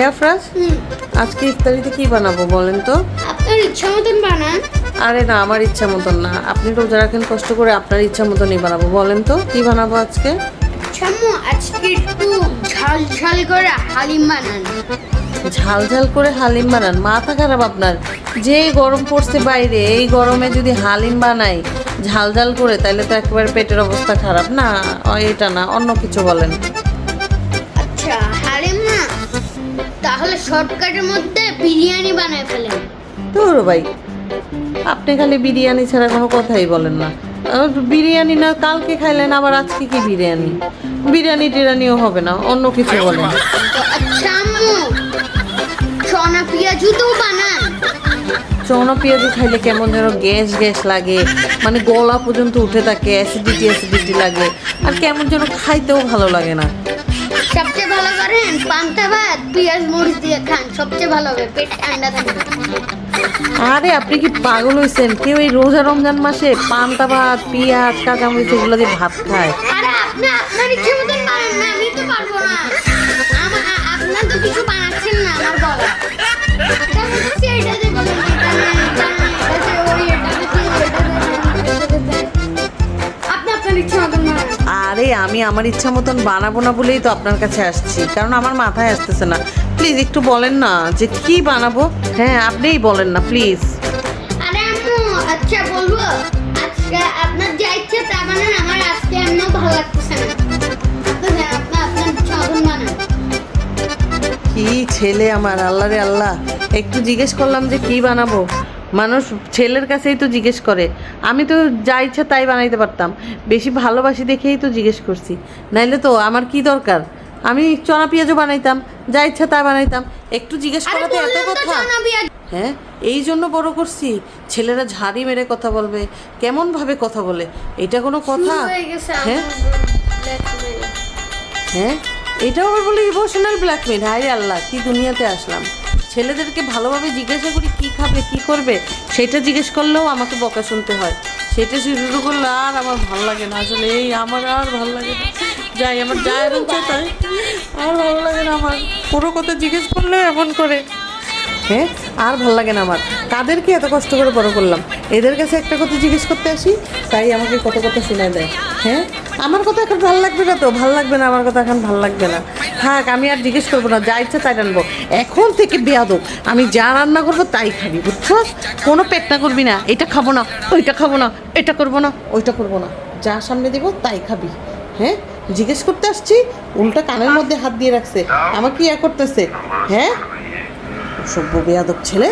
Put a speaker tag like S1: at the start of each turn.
S1: হেয়াফ্রাজ আজকে ইফতারিতে কি বানাবো বলেন তো?
S2: আপনার ইচ্ছা মতন বানান।
S1: আরে না আমার ইচ্ছা মতন না। আপনি রোজা রাখেন কষ্ট করে আপনার ইচ্ছা মতনই বানাবো। বলেন তো কি বানাবো আজকে?
S2: ছাম্মু আজকে একটু ঝাল ঝাল করে হালিম বানান।
S1: ঝাল ঝাল করে হালিম বানান? মাথা খারাপ আপনার। যে গরম পড়ছে বাইরে এই গরমে যদি হালিম বানাই ঝাল ঝাল করে তাহলে তো একেবারে পেটের অবস্থা খারাপ। না এটা না অন্য কিছু বলেন।
S2: তাহলে শর্টকাটের মধ্যে বিরিয়ানি বানায় ফেলেন।
S1: তোর ভাই আপনি খালি বিরিয়ানি ছাড়া কোনো কথাই বলেন না। বিরিয়ানি না কালকে খাইলেন আবার আজকে কি বিরিয়ানি? বিরিয়ানি টিরানিও হবে না অন্য কিছু বলেন।
S2: তো আচ্ছা আম্মু চনা পেঁয়াজু তো বানান।
S1: চৌনা পেঁয়াজু খাইলে কেমন যেন গ্যাস গ্যাস লাগে মানে গলা পর্যন্ত উঠে থাকে অ্যাসিডিটি অ্যাসিডিটি লাগে আর কেমন যেন খাইতেও ভালো লাগে না।
S2: সবচেয়ে ভালো করেন? পান্তা ভাত পেঁয়াজ মরিচ দিয়ে খান সবচেয়ে ভালো হবে পেট ঠান্ডা থাকবে
S1: আরে আপনি কি পাগল হয়েছেন কেউ এই রোজা রমজান মাসে পান্তা ভাত পেঁয়াজ কাঁচামরিচ এগুলো দিয়ে ভাত খায়?
S2: আরে আপনি আপনার ইচ্ছে মতন বানান না আমি তো পারব না। আমার আপনার তো কিছু বানাচ্ছেন না আমার বলা এটা হচ্ছে এটা যে বলেন।
S1: আরে আমি আমার ইচ্ছা মতন বানাবো না বলেই তো আপনার কাছে আসছি। কারণ আমার মাথায় আসতেছে না। প্লিজ একটু বলেন না যে কি বানাবো? হ্যাঁ আপনিই বলেন না প্লিজ।
S2: আরে আম্মু আচ্ছা বলব। আজকে আপনার যা ইচ্ছে তা বানান আমার আজকে এমনিও ভালো লাগতেছে না। বানান।
S1: কি ছেলে আমার আল্লাহ রে আল্লাহ। একটু জিজ্ঞেস করলাম যে কি বানাবো? মানুষ ছেলের কাছেই তো জিজ্ঞেস করে। আমি তো যা ইচ্ছা তাই বানাইতে পারতাম। বেশি ভালোবাসি দেখেই তো জিজ্ঞেস করছি। নাইলে তো আমার কি দরকার? আমি চনা পেঁয়াজও বানাইতাম যা ইচ্ছা তাই বানাইতাম। একটু জিজ্ঞেস করাতে এত কথা। হ্যাঁ এই জন্য বড় করছি। ছেলেরা ঝাড়ি মেরে কথা বলবে কেমন ভাবে কথা বলে? এটা কোনো কথা?
S2: হয়ে
S1: হ্যাঁ? হ্যাঁ? এটাও আবার বলে ইমোশনাল ব্ল্যাকমেল হায় আল্লাহ কি দুনিয়াতে আসলাম। ছেলেদেরকে ভালোভাবে জিজ্ঞাসা করি, কি খাবে, কি করবে? সেটা জিজ্ঞেস করলেও আমাকে বকা শুনতে হয়। সেটা শুরু করলে আর আমার ভালো লাগে না। আসলে এই আমার আর ভালো লাগে না। যাই, আমার যা রয়েছে তাই। আর ভালো লাগে না আমার। পুরো কথা জিজ্ঞেস করলে এমন করে। হ্যাঁ আর ভালো লাগে না আমার। কাদেরকে এত কষ্ট করে বড় করলাম? এদের কাছে একটা কথা জিজ্ঞেস করতে আসি, তাই আমাকে কত কথা শোনায় দেয়। হ্যাঁ আমার কথা এখন ভালো লাগবে না তো? ভালো লাগবে না, আমার কথা এখন ভালো লাগবে না। থাক, আমি আর জিজ্ঞেস করব না, যা ইচ্ছা তাই রান্নবো এখন থেকে বেয়াদব, আমি যা রান্না করব তাই খাবি বুঝছ কোনো পেটনা করবি না, এটা খাব না, ওইটা খাব না, এটা করব না, ওইটা করব না। যা সামনে দিব তাই খাবি হ্যাঁ? জিজ্ঞেস করতে আসছি, উল্টা কানের মধ্যে হাত দিয়ে রাখছে, আমাকে ইয়া করতেছে হ্যাঁ? সভ্য বেয়াদব ছেলে।